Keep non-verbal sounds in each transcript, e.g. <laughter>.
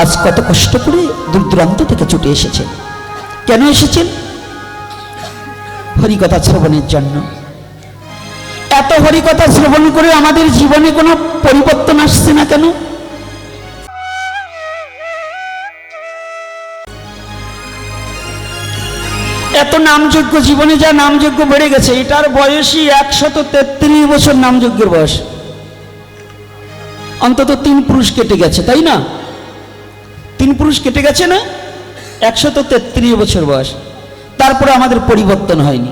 আজ কত কষ্ট করে দূর দূরান্ত থেকে ছুটে এসেছেন। কেন এসেছেন? হরিকথা শ্রবণের জন্য। এত হরিকথা শ্রবণ করে আমাদের জীবনে কোনো পরিবর্তন আসছে না কেন? এত নামযোগ্য জীবনে যা নামযোগ্য বেড়ে গেছে, এটার বয়সই একশত তেত্রিশ বছর নামযোগ্যের বয়স। অন্তত তিন পুরুষ কেটে গেছে, তাই না? তিন পুরুষ কেটে গেছে না? একশত তেত্রিশ বছর বয়স। তারপরে আমাদের পরিবর্তন হয়নি।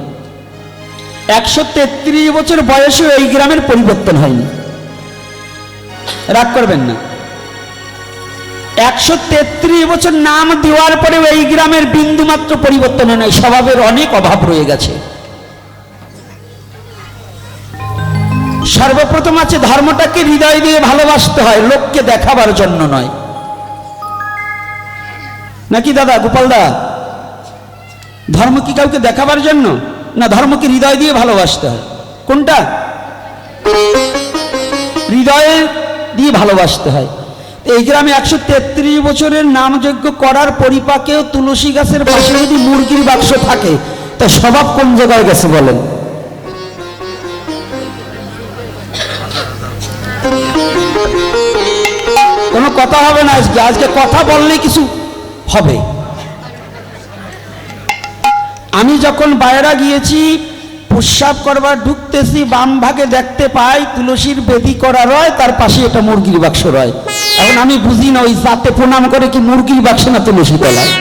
একশো তেত্রিশ বছর বয়সেও এই গ্রামের পরিবর্তন হয়নি। রাগ করবেন না। একশো তেত্রিশ বছর নাম দেওয়ার পরেও এই গ্রামের বিন্দু মাত্র পরিবর্তন হয় নাই। স্বভাবের অনেক অভাব রয়ে গেছে। সর্বপ্রথম আছে ধর্মটাকে হৃদয় দিয়ে ভালোবাসতে হয়, লোককে দেখাবার জন্য নয়। নাকি দাদা গোপালদা ধর্ম কি কাউকে দেখাবার জন্য? না ধর্মকে হৃদয় দিয়ে ভালোবাসতে হয়? কোনটা? হৃদয়ে দিয়ে ভালোবাসতে হয়। এই গ্রামে একশো তেত্রিশ বছরের নামযজ্ঞ করার পরিপাকেও তুলসী গাছের পাশে যদি মুরগির বাক্স থাকে, তা স্বভাব কোন জায়গায় গেছে বলেন? কোনো কথা হবে না আজকে। আজকে কথা বললে কিছু হবে। আমি যখন বাইরা গিয়েছি, প্রস্রাব করবার ঢুকতেছি, বাম ভাগে দেখতে পাই, তুলসীর বেদি করা রয়, তার পাশে এটা মুরগির বাক্স রয়। এখন আমি বুঝি না, ওই জাতে প্রণাম করে কি মুরগির বাক্স না তুলসী তলায়?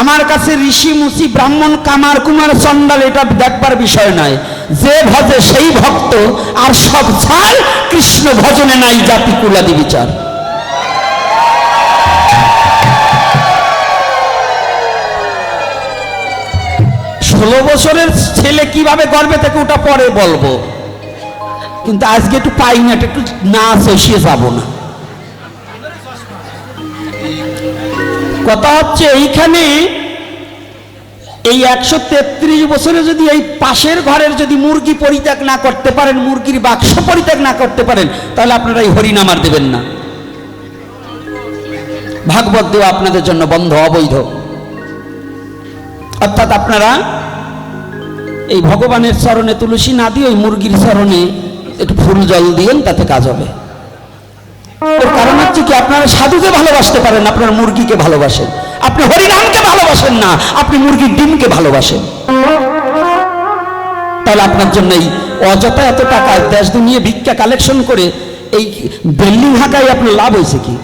আমার কাছে ঋষি, মুসি, ব্রাহ্মণ, কামার, কুমার, চন্ডাল, এটা দেখবার বিষয় নয়। যে ভজে সেই ভক্ত, আর সব ছাড় কৃষ্ণ ভজনে নাই জাতি কুলাদি বিচার ষোলো বছরের ছেলে কীভাবে গর্বে থেকে ওটা পরে বলব? কিন্তু আজকে একটু পাই না, একটু না এসিয়ে যাব না। কথা হচ্ছে, এইখানে এই একশো তেত্রিশ বছরে যদি এই পাশের ঘরের যদি মুরগি পরিত্যাগ না করতে পারেন, মুরগির বাক্স পরিত্যাগ না করতে পারেন, তাহলে আপনারা এই হরিনাম আর দেবেন না। ভাগবত দেওয়া আপনাদের জন্য বন্ধ, অবৈধ। অর্থাৎ আপনারা এই ভগবানের চরণে তুলসী না দিয়ে ওই মুরগির চরণে একটু ফুল জল দিয়েন, তাতে কাজ হবে। কারণ হচ্ছে কি, আপনারা সাধুকে ভালোবাসতে পারেন, আপনার মুরগিকে ভালোবাসেন। আপনি হরিনামকে ভালোবাসেন না, আপনি মুরগির ডিমকে ভালোবাসেন। তাহলে আপনার জন্য এই অযথা এত টাকা দেশ দুনিয়ে ভিক্ষা কালেকশন করে এই বিল্ডিং হাঁকায় আপনার লাভ হয়েছে কি?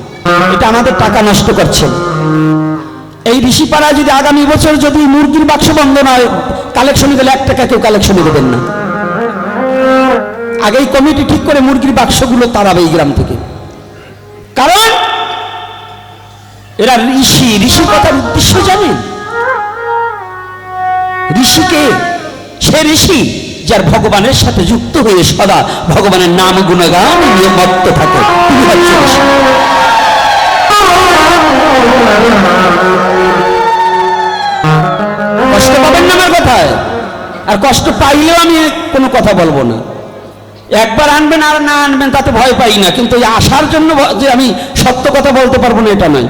এটা আমাদের টাকা নষ্ট করছেন। এই ঋষিপাড়ায় যদি আগামী বছর যদি মুরগির বাক্স বন্ধ নয় কালেকশনে গেলে এক টাকা কেউ কালেকশনে দেবেন না। আগেই কমিটি ঠিক করে মুরগির বাক্সগুলো তাড়াবে এই গ্রাম থেকে। কারণ এরা ঋষি ঋষি কথার উদ্দেশ্য জানেন? ঋষিকে সে ঋষি যার ভগবানের সাথে যুক্ত হয়ে সদা ভগবানের নাম গুণগান নিয়ে মত্ত থাকে। কষ্ট পাবেন না আমার কথায়? আর কষ্ট পাইলেও আমি কোনো কথা বলব না। একবার আনবেন আর না আনবেন, তাতে ভয় পাই না। কিন্তু এই আসার জন্য যে আমি সত্য কথা বলতে পারব না, এটা নয়।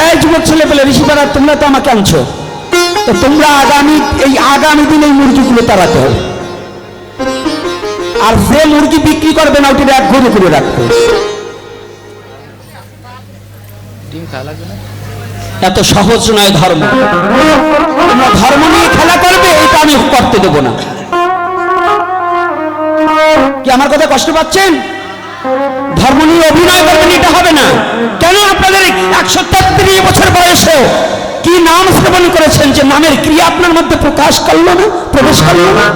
এই যুবক ছেলে পেলে ঋষিপাড়া তোমরা তো আমাকে আনছো। তো তোমরা আগামী এই আগামী দিন এই মুরগিগুলো তাড়াতে হবে। আর যে মুরগি বিক্রি করবে না ওটি এক ঘুরে ঘুরে রাখবে। এত সহজ নয় ধর্ম। তোমরা ধর্ম নিয়ে খেলা করবে এটা আমি করতে দেবো না। কি আমার কথা কষ্ট পাচ্ছেন? ধর্ম নিয়ে অভিনয় করবেন, এটা হবে না। কেন আপনাদের একশো তেত্রিশ বছর বয়সেও কি নাম শ্রবণ করেছেন যে নামের ক্রিয়া আপনার মধ্যে প্রকাশ করল না, প্রবেশ করল না?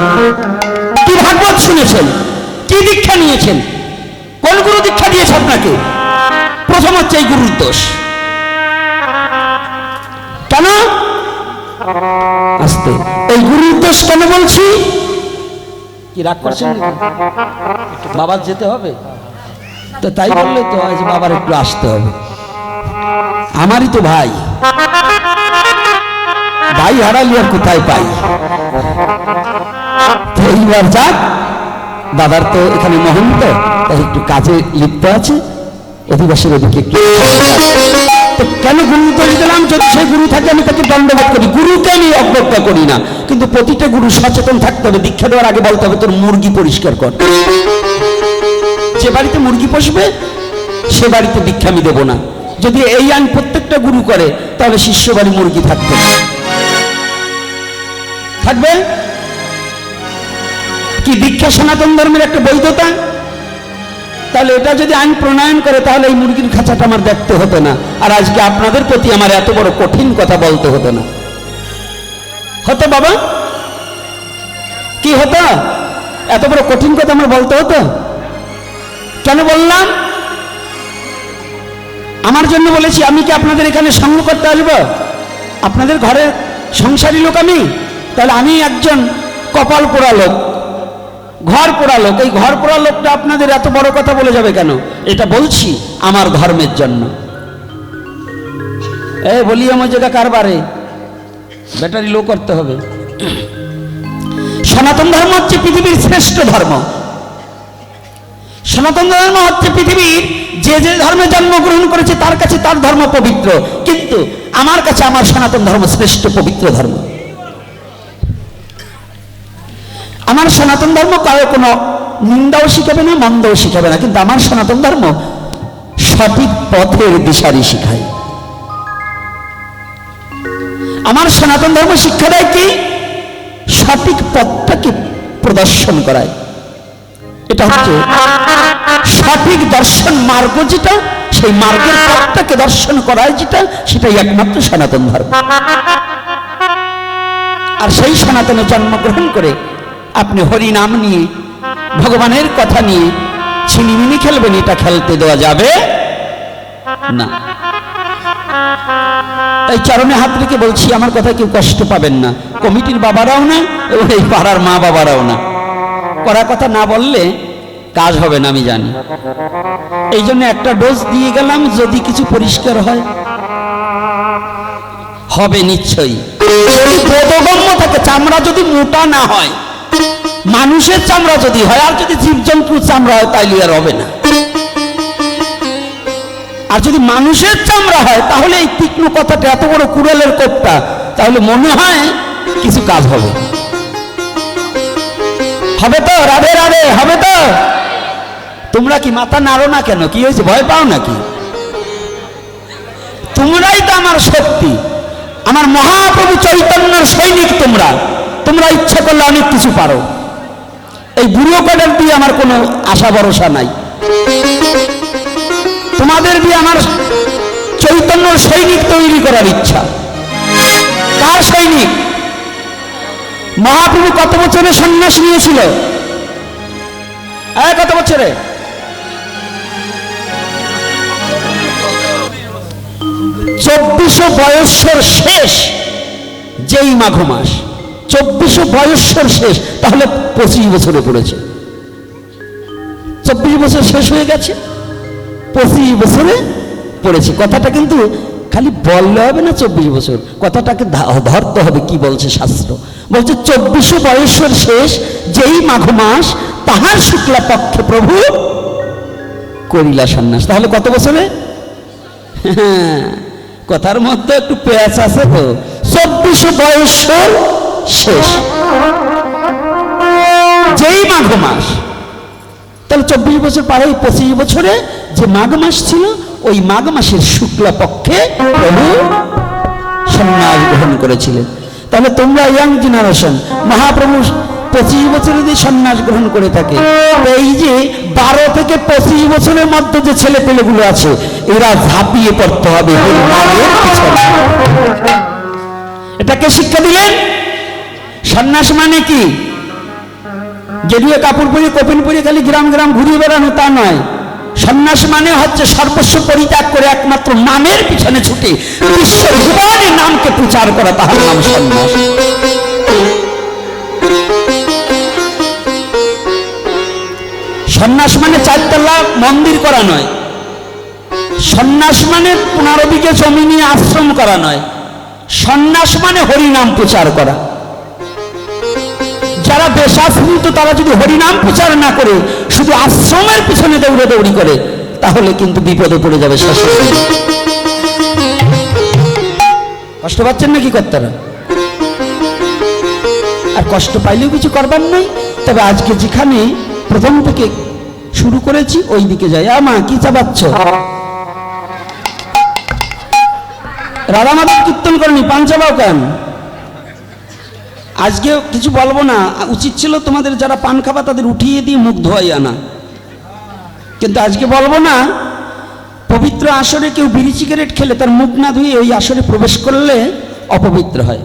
কি ভাগবত শুনেছেন? কি দীক্ষা নিয়েছেন? কোন গুরু দীক্ষা দিয়েছে আপনাকে? প্রথম হচ্ছে এই গুরুর দোষ। কেন? আসতে। এই গুরুর দোষ কেন বলছি? কি রাগ করছেন? বাবার যেতে হবে? তো তাই বললে তো আজ বাবার একটু আসতে হবে। আমারই তো ভাই। ভাই হারালি আর কোথায় পাই? এইবার যাক। দাদার তো এখানে মহন্ত তাই একটু কাজে লিপ্ত আছে। অধিবাসীর ওদিকে কেন গুরু তৈরি দিলাম যদি সেই গুরু থাকে, আমি তাকে দণ্ডবোধ করি। গুরুকে আমি অবজ্ঞা করি না। কিন্তু প্রতিটা গুরু সচেতন থাকতে হবে, দীক্ষা দেওয়ার আগে বলতে হবে, তোর মুরগি পরিষ্কার কর। যে বাড়িতে মুরগি পোষবে, সে বাড়িতে দীক্ষা আমি দেবো না। যদি এই আইন প্রত্যেকটা গুরু করে, তাহলে শিষ্য বাড়ি মুরগি থাকবে। থাকবে? কি দীক্ষা সনাতন ধর্মের একটা বৈধতা? তাহলে এটা যদি আইন প্রণয়ন করে, তাহলে এই মুরগির খাঁচাটা আমার দেখতে হতো না। আর আজকে আপনাদের প্রতি আমার এত বড় কঠিন কথা বলতে হতো না। হতো বাবা? কি হতো? এত বড় কঠিন কথা আমার বলতে হতো? কেন বললাম? আমার জন্য বলেছি, আমি কি আপনাদের এখানে সঙ্গ করতে আসব? আপনাদের ঘরে সংসারী লোক আমি? তাহলে আমি একজন কপাল পোড়া লোক, ঘর পোড়া লোক। এই ঘর পোড়া লোকটা আপনাদের এত বড় কথা বলে যাবে কেন? এটা বলছি আমার ধর্মের জন্য। এ, বলি আমার জায়গা কারবারে। ব্যাটারি লো করতে হবে। সনাতন ধর্ম হচ্ছে পৃথিবীর শ্রেষ্ঠ ধর্ম। সনাতন ধর্ম হচ্ছে পৃথিবীর যে যে ধর্মে জন্মগ্রহণ করেছে তার কাছে তার ধর্ম পবিত্র। কিন্তু আমার কাছে আমার সনাতন ধর্ম শ্রেষ্ঠ পবিত্র ধর্ম। আমার সনাতন ধর্ম কারও কোনো নিন্দাও শিখাবে না, মন্দও শিখাবে না। কিন্তু আমার সনাতন ধর্ম সঠিক পথের দিশারি শিখায়। আমার সনাতন ধর্ম শিক্ষা দেয় কি? সঠিক পথটাকে প্রদর্শন করায়। এটা হচ্ছে সঠিক দর্শন মার্গ যেটা, সেই মার্গের পথটাকে দর্শন করায় যেটা, সেটাই একমাত্র সনাতন ধর্ম। আর সেই সনাতনে জন্মগ্রহণ করে আপনি হরি নাম নিয়ে, ভগবানের কথা নিয়ে ছিনিমিনি খেলবেন, এটা খেলতে দেওয়া যাবে না। তাই চরণে হাত রেখে বলছি, আমার কথা কেউ কষ্ট পাবেন না। কমিটির বাবারাও না, এবং এই পাড়ার মা বাবারাও না। করা কথা না বললে কাজ হবে না, আমি জানি। এই জন্য একটা ডোজ দিয়ে গেলাম, যদি কিছু পরিষ্কার হয়, হবে নিশ্চয়ই। থাকে চামড়া যদি মোটা না হয়, মানুষের চামড়া যদি হয়, আর যদি জীবজন্তুর চামড়া হয়, তাইলে আর হবে না। আর যদি মানুষের চামড়া হয়, তাহলে এই তীক্ষ্ণ কথাটা, এত বড় কুড়ালের কোপটা, তাহলে মনে হয় কিছু কাজ হবে। হবে তো, রাধে রাধে, হবে তো। তোমরা কি মাথা নাড়ো না কেন? কি হয়েছে? ভয় পাও নাকি? তোমরাই তো আমার শক্তি। আমার মহাপ্রভু চৈতন্যর সৈনিক তোমরা। তোমরা ইচ্ছা করলে অনেক কিছু পারো। এই বুড়ো কটার দিয়ে আমার কোনো আশা ভরসা নাই। তোমাদের দিয়ে আমার চৈতন্যর সৈনিক তৈরি করার ইচ্ছা। কার সৈনিক? মহাপ্রভু কত বছরে সন্ন্যাস নিয়েছিল? হ্যাঁ কত বছরে? চব্বিশো বয়স্কর শেষ, যেই মাঘ মাস। চব্বিশো বয়স্কর শেষ, তাহলে পঁচিশ বছরে পড়েছে। চব্বিশ বছর শেষ হয়ে গেছে, পঁচিশ বছরে পড়েছে। কথাটা কিন্তু খালি বললে হবে না চব্বিশ বছর? কথাটাকে ধরতে হবে কি বলছে শাস্ত্র? বলছে চব্বিশে বয়সের শেষ যেই মাঘ মাস তাহার শুক্লা পক্ষে প্রভু করিলা সন্ন্যাস। তাহলে কত বছরে? হ্যাঁ, <laughs> কথার মধ্যে একটু পেঁয়াজ আছে তো। চব্বিশে বয়সের শেষ। যেই মাঘ মাস। তাহলে চব্বিশ বছর পার পঁচিশ বছরে যে মাঘ মাস ছিল ওই মাঘ মাসের শুক্লা পক্ষে প্রভু সন্ন্যাস গ্রহণ করেছিলেন। তাহলে তোমরা ইয়াং জেনারেশন মহাপ্রভু পঁচিশ বছরে যে সন্ন্যাস গ্রহণ করে থাকে এই যে বারো থেকে পঁচিশ বছরের মধ্যে যে ছেলে পেলেগুলো আছে, এরা ঝাঁপিয়ে পড়তে হবে। এটাকে শিক্ষা দিলেন? সন্ন্যাস মানে কি? গেরুয়ে কাপড় পরে কপিন পরে খালি গ্রাম গ্রাম ঘুরিয়ে বেড়ানো তা নয়। সন্ন্যাস মানে হচ্ছে সর্বস্ব পরিত্যাগ করে একমাত্র নামের পিছনে ছুটে বিশ্ব ভুবনের নামকে প্রচার করা তাহার নাম সন্ন্যাস। সন্ন্যাস মানে চারতলা মন্দির করা নয়। সন্ন্যাস মানে পনেরো বিঘে জমি নিয়ে আশ্রম করা নয়। সন্ন্যাস মানে হরিনাম প্রচার করা। যারা দেশাশ্রিত তারা যদি হরিনাম প্রচার না করে শুধু আশ্রমের পিছনে দৌড়ে দৌড়ি করে, তাহলে কিন্তু বিপদে পড়ে যাবে শেষে কষ্ট পাচ্ছেন নাকি কর্তারা? আর কষ্ট পাইলেও কিছু করবার নাই। তবে আজকে যেখানে প্রথম থেকে শুরু করেছি ওই দিকে যাই আমা কি চাবাচ্ছ? রাধা মাধব কীর্তন করেনি, পান চাবাও কেন? আজকে কিছু বলব না। উচিত ছিল তোমাদের যারা পান খাবা তাদের উঠিয়ে দিয়ে মুখ ধোয়াই আনা। কিন্তু আজকে বলব না, পবিত্র আসরে কেউ বিড়ি সিগারেট খেলে তার মুখ না ধুয়ে ওই আসরে প্রবেশ করলে অপবিত্র হয়।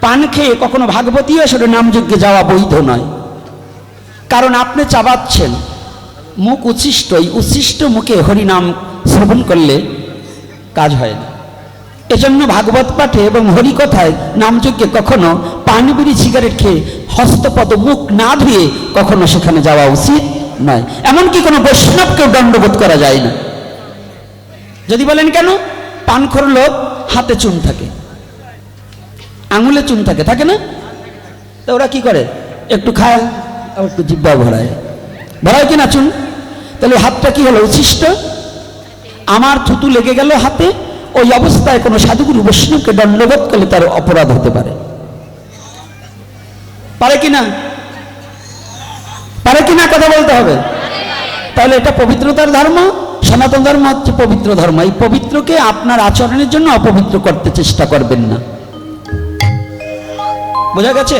পান খেয়ে কখনো ভাগবতী আসরে নামযজ্ঞে যাওয়া বৈধ নয়। কারণ আপনি চাবাচ্ছেন, মুখ উচ্ছিষ্ট এই উচ্ছিষ্ট মুখে হরিনাম শ্রবণ করলে কাজ হয় না। এজন্য ভাগবত পাঠে এবং হরিকথায় নামযজ্ঞে কখনো পান বিড়ি সিগারেট খেয়ে হস্তপদ মুখ না ধুয়ে কখনো সেখানে যাওয়া উচিত নয়। এমনকি কোনো বৈষ্ণবকেও দণ্ডবোধ করা যায় না। যদি বলেন কেন? পানখোর লোক হাতে চুন থাকে। আঙুলে চুন থাকে থাকে না? তো ওরা কি করে? একটু খায় একটু জিব্বা ভরায়। ভরায় কিনা চুন? তাহলে হাতটা কি হলো উচ্ছিষ্ট? আমার থুতু লেগে গেল হাতে। ওই অবস্থায় কোনো সাধুগুরু বৈষ্ণবকে দণ্ডবোধ করলে তার অপরাধ হতে পারে। পারে কি না? পারে কি না কথা বলতে হবে? তাহলে এটা পবিত্রতার ধর্ম, সনাতন ধর্ম হচ্ছে পবিত্র ধর্ম। এই পবিত্রকে আপনার আচরণের জন্য অপবিত্র করতে চেষ্টা করবেন না। বোঝা গেছে?